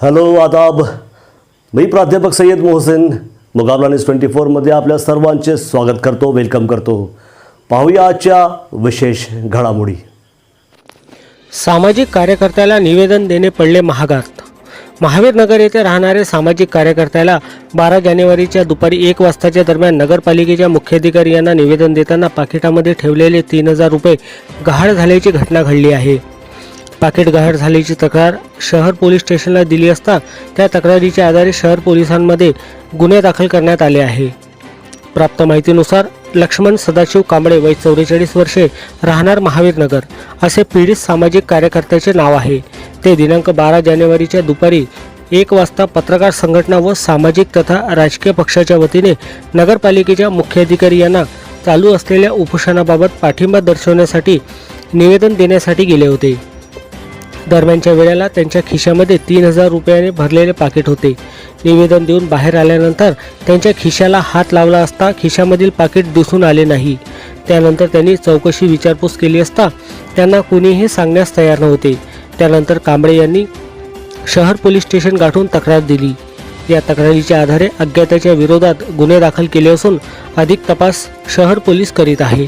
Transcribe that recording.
Hello आदाब. मी प्राध्यापक सय्यद मोहसेन. मुकाबला न्यूज ट्वेंटी फोरमध्ये आपल्या सर्वांचे स्वागत करतो वेलकम करतो. पाहूया आजच्या विशेष घडामोडी. सामाजिक कार्यकर्त्याला निवेदन देणे पडले महागात. महावीर नगर येथे राहणारे सामाजिक कार्यकर्त्याला बारा जानेवारीच्या दुपारी एक वाजताच्या दरम्यान नगरपालिकेच्या मुख्याधिकारी यांना निवेदन देताना पाकिटामध्ये ठेवलेले तीन हजार रुपये गहाळ झाल्याची घटना घडली आहे. पाकिट गहाळ झाल्याची तक्रार शहर पोलीस स्टेशनला दिली असता त्या तक्रारीच्या आधारे शहर पोलिसांमध्ये गुन्हे दाखल करण्यात आले आहे. प्राप्त माहितीनुसार लक्ष्मण सदाशिव कांबळे वय चौवेचाळीस वर्षे राहणार महावीरनगर असे पीडित सामाजिक कार्यकर्त्याचे नाव आहे. ते दिनांक बारा जानेवारीच्या दुपारी एक वाजता पत्रकार संघटना व सामाजिक तथा राजकीय पक्षाच्या वतीने नगरपालिकेच्या मुख्याधिकारी यांना चालू असलेल्या उपोषणाबाबत पाठिंबा दर्शवण्यासाठी निवेदन देण्यासाठी गेले होते. दरम्यानच्या वेळेला त्यांच्या खिशामध्ये तीन हजार रुपयाने भरलेले पाकिट होते. निवेदन देऊन बाहेर आल्यानंतर त्यांच्या खिशाला हात लावला असता खिशामधील पाकिट दिसून आले नाही. त्यानंतर त्यांनी चौकशी विचारपूस केली असता त्यांना कुणीही सांगण्यास तयार नव्हते. त्यानंतर कांबळे यांनी शहर पोलीस स्टेशन गाठून तक्रार दिली. या तक्रारीच्या आधारे अज्ञाताच्या विरोधात गुन्हे दाखल केले असून अधिक तपास शहर पोलीस करीत आहे.